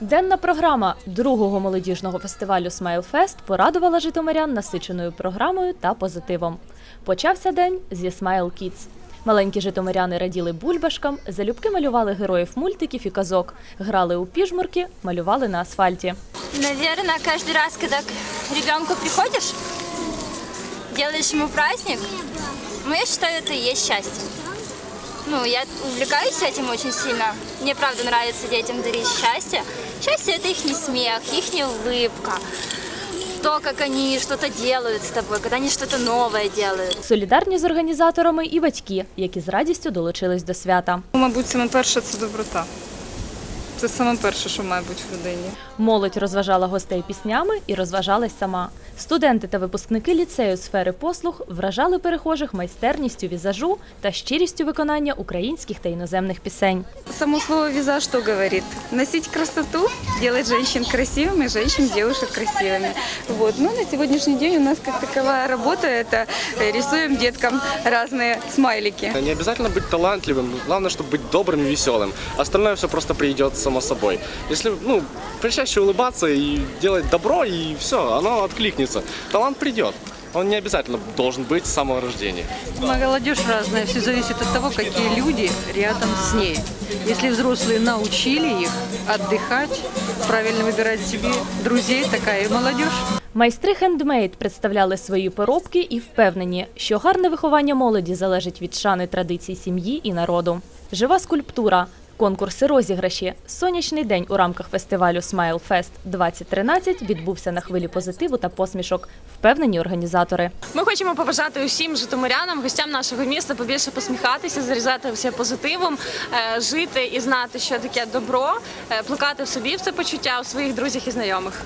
Денна програма другого молодіжного фестивалю Смайлфест порадувала житомирян насиченою програмою та позитивом. Почався день зі Smile Kids. Маленькі житомиряни раділи бульбашкам, залюбки малювали героїв мультиків і казок, грали у піжмурки, малювали на асфальті. Наверное, каждый раз, когда к ребенку приходишь, делаешь ему праздник, я считаю, это и есть счастье. Ну, я увлекаюсь этим очень сильно. Мне, правда, нравится детям дарить счастье. Счастье – это их смех, их улыбка. То, как они что-то делают с тобой, когда они что-то новое делают. Солідарні з організаторами і батьки, які з радістю долучились до свята. Мабуть, саме перше це доброта. Це саме перше, що має бути в людині. Молодь розважала гостей піснями і розважалась сама. Студенти та випускники ліцею сфери послуг вражали перехожих майстерністю візажу та щирістю виконання українських та іноземних пісень. Само слово «визаж» что говорит? Носить красоту, делать женщин красивыми, женщин девушек красивыми. Вот. Ну, на сегодняшний день у нас как таковая работа – это э, рисуем деткам разные смайлики. Не обязательно быть талантливым, главное, чтобы быть добрым и веселым. Остальное все просто придет само собой. Если, ну, почаще улыбаться и делать добро, и все, оно откликнется. Талант придет. Он не обязательно должен быть с самого рождения. Молодежь разная, все зависит от того, какие люди рядом с ней. Если взрослые научили их отдыхать, правильно выбирать себе друзей, такая и молодежь. Майстри хендмейд представляли свої поробки і впевнені, що гарне виховання молоді залежить від шани традицій сім'ї і народу. Жива скульптура, конкурси розіграші, сонячний день у рамках фестивалю Fest 2013 відбувся на хвилі позитиву та посмішок. Впевнені організатори. Ми хочемо побажати усім житомирянам, гостям нашого міста побільше посміхатися, зарізатися позитивом, е, жити і знати, що таке добро, е, плекати в собі це почуття у своїх друзях і знайомих.